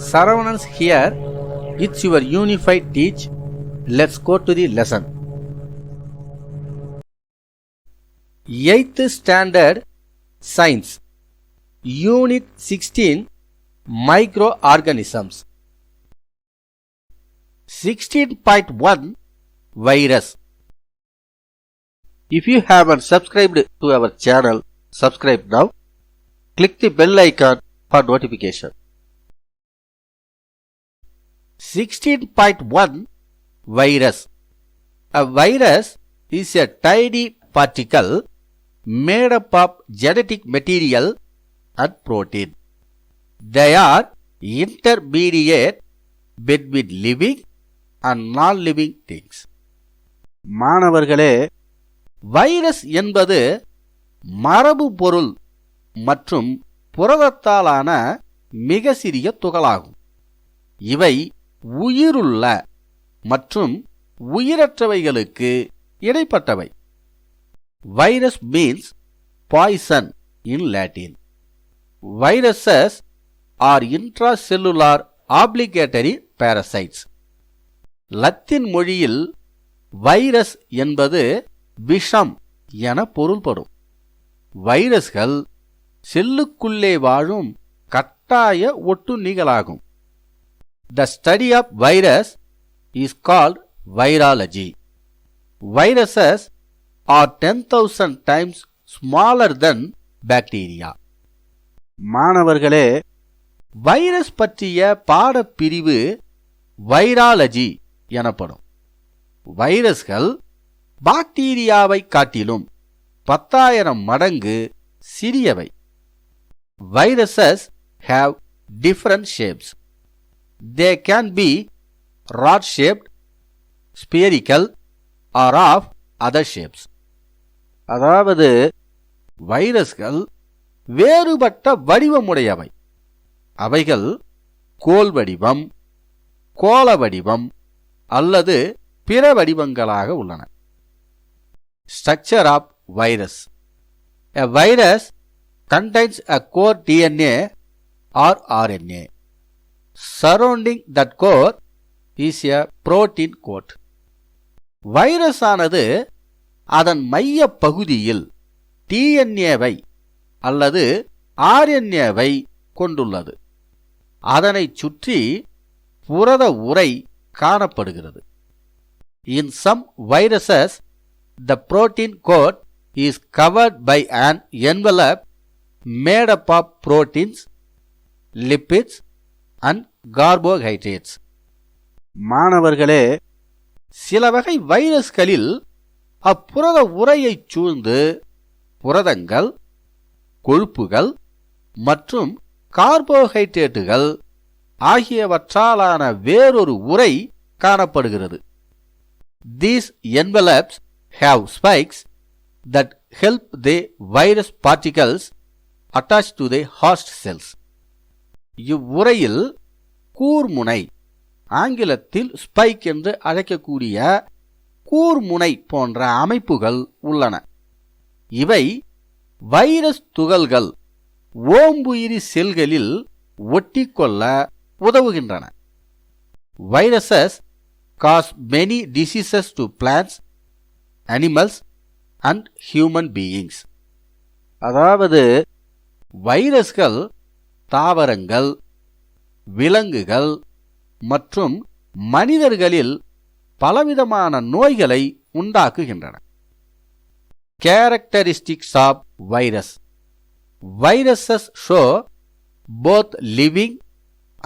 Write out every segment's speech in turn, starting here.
Saravanans here. It's your unified teach. Let's go to the lesson. 8th Standard Science Unit 16 Microorganisms 16.1 Virus If you haven't subscribed to our channel, subscribe now. Click the bell icon for notification. 16.1 Virus A virus is a tiny particle made up of genetic material and protein. They are intermediate between living and non-living things. மாணவர்களே virus என்பது மரபு பொருள் மற்றும் புரதத்தாலான மிக சிறிய துகளாகும் இவை உயிருள்ள மற்றும் உயிரற்றவைகளுக்கு இடைப்பட்டவை. Virus means poison in Latin viruses are intracellular obligatory parasites Latin மொழியில் வைரஸ் என்பது விஷம் என பொருள்படும். வைரஸ்கள் செல்லுக்குள்ளே வாழும் கட்டாய ஒட்டுண்ணிகளாகும். The study of virus is called virology viruses are ten thousand times smaller than bacteria மாணவர்களே வைரஸ் பற்றிய பாடப்பிரிவு வைராலஜி எனப்படும். வைரஸ்கள் பாக்டீரியாவை காட்டிலும் பத்தாயிரம் மடங்கு சிறியவை. Viruses have different shapes they can be rod shaped spherical or of other shapes அதாவது வைரஸ்கள் வேறுபட்ட வடிவமுடையவை. அவைகள் கோல் வடிவம் கோள வடிவம் அல்லது பிற வடிவங்களாக உள்ளன. Structure of virus a virus contains a core DNA or RNA surrounding that core is a protein coat virus ஆனது அதன் மைய பகுதியில் டிஎன்ஏவை அல்லது ஆர்என்ஏவை கொண்டுள்ளது. அதனைச் சுற்றி புரத உரை காணப்படுகிறது. In some viruses the protein coat is covered by an envelope made up of proteins lipids and carbohydrates மாணவர்களே சில வகை வைரஸ்களில் அப்புரத உரையைச் சூழ்ந்து புரதங்கள் கொழுப்புகள் மற்றும் கார்போஹைட்ரேட்டுகள் ஆகியவற்றாலான வேறொரு உரை காணப்படுகிறது. These envelopes have spikes that help the virus particles attach to the host cells இவ்வுரையில் கூர்முனை ஆங்கிலத்தில் ஸ்பைக் என்று அழைக்கக்கூடிய கூர்முனை போன்ற அமைப்புகள் உள்ளன. இவை வைரஸ் துகள்கள் ஓம்புயிரி செல்களில் ஒட்டிக்கொள்ள உதவுகின்றன. Viruses cause many diseases to plants animals and human beings அதாவது வைரஸ்கள் தாவரங்கள் விலங்குகள் மற்றும் மனிதர்களில் பலவிதமான நோய்களை உண்டாக்குகின்றன. Characteristics of virus viruses show both living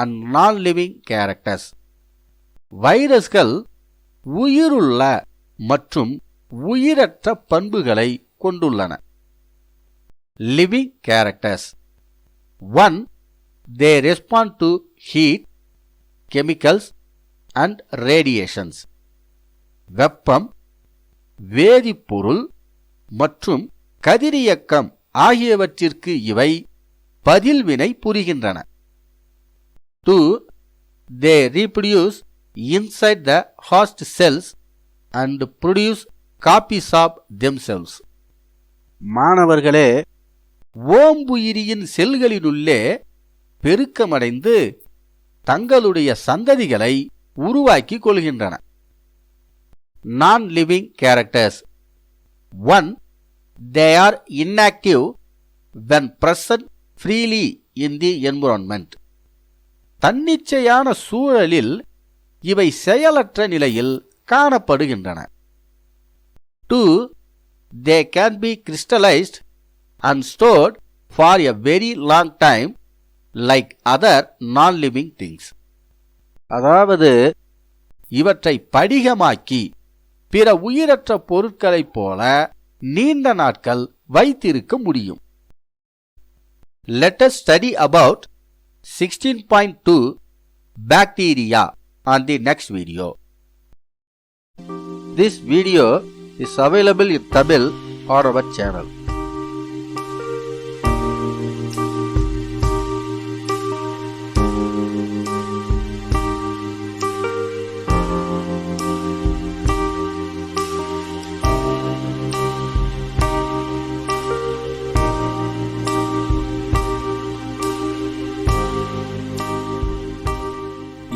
and non living characters வைரஸ்கள் உயிருள்ள மற்றும் உயிரற்ற பண்புகளை கொண்டுள்ளன. Living characters one they respond to heat chemicals and radiations வெப்பம் வேதிப்பொருள் மற்றும் கதிரியக்கம் ஆகியவற்றிற்கு இவை பதில்வினை புரிகின்றன. Two they reproduce inside the host cells and produce copies of themselves மாணவர்களே ஓம்புயிரியின் செல்களினுள்ளே பெருக்கமடைந்து தங்களுடைய சந்ததிகளை உருவாக்கி கொள்கின்றன. Non living characters one they are inactive when present freely in the environment தன்னிச்சையான சூழலில் இவை செயலற்ற நிலையில் காணப்படுகின்றன. Two they can be crystallised and stored for a very long time like other non living things அதாவது இவற்றை படிகமாக்கி பிற உயிரற்ற பொருட்களைப் போல நீண்ட நாட்கள் வைத்திருக்க முடியும் let study about sixteen point two bacteria on the next video. This video is available in Tamil on our channel.